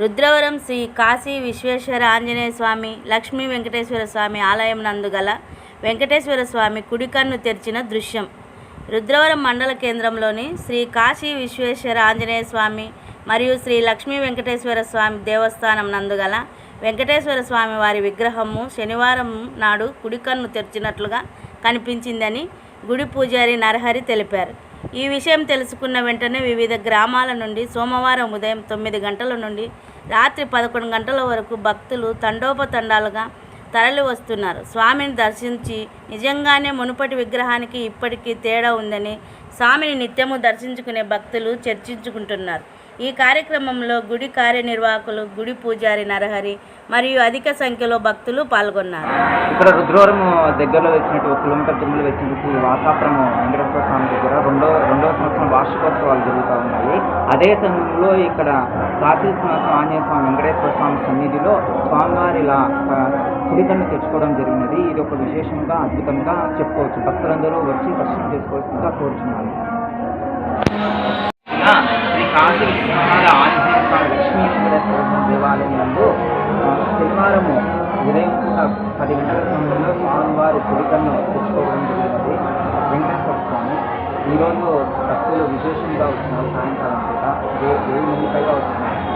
రుద్రవరం శ్రీ కాశీ విశ్వేశ్వర ఆంజనేయ స్వామి లక్ష్మీ వెంకటేశ్వర స్వామి ఆలయం నందుగల వెంకటేశ్వర స్వామి కుడికన్ను తెరిచిన దృశ్యం. రుద్రవరం మండల కేంద్రంలోని శ్రీ కాశీ విశ్వేశ్వర ఆంజనేయ స్వామి మరియు శ్రీ లక్ష్మీ వెంకటేశ్వర స్వామి దేవస్థానం నందుగల వెంకటేశ్వర స్వామి వారి విగ్రహము శనివారం నాడు కుడికన్ను తెరిచినట్లుగా కనిపించిందని గుడి పూజారి నరహరి తెలిపారు. ఈ విషయం తెలుసుకున్న వెంటనే వివిధ గ్రామాల నుండి సోమవారం ఉదయం తొమ్మిది గంటల నుండి రాత్రి పదకొండు గంటల వరకు భక్తులు తండోపతండాలుగా తరలి వస్తున్నారు. స్వామిని దర్శించి నిజంగానే మునుపటి విగ్రహానికి ఇప్పటికీ తేడా ఉందని స్వామిని నిత్యము దర్శించుకునే భక్తులు చర్చించుకుంటున్నారు. ఈ కార్యక్రమంలో గుడి కార్యనిర్వాహకులు గుడి పూజారి నరహరి మరియు అధిక సంఖ్యలో భక్తులు పాల్గొన్నారు. ఇక్కడ రుద్రవరం దగ్గరలో వచ్చినట్టు ఒక కిలోమీటర్ దూరంలో వచ్చినట్టు ఈ వాసాపురం వెంకటేశ్వర స్వామి దగ్గర రెండో రెండవ సంవత్సరం వార్షికోత్సవాలు జరుగుతూ ఉన్నాయి. అదే సమయంలో ఇక్కడ కాశీ సింహాసనం ఆంజనేయ స్వామి వెంకటేశ్వర స్వామి సన్నిధిలో స్వామివారి ఇలా కుడికన్ను తెచ్చుకోవడం జరిగినది. ఇది ఒక విశేషంగా అద్భుతంగా చెప్పుకోవచ్చు. భక్తులందరూ వచ్చి దర్శనం చేసుకోవాల్సిందిగా కోరుచున్నాను. శనివారము ఉదయం పది గంటల సమయంలో స్వామివారి కుడికన్ను తెచ్చుకోవడం జరిగింది. వెంకటేశ్వర స్వామి ఈరోజు భక్తులు విశేషంగా వచ్చినారు సాయంకాలం కూడా వే- వెయ్యి మంది పైగా వచ్చినారు?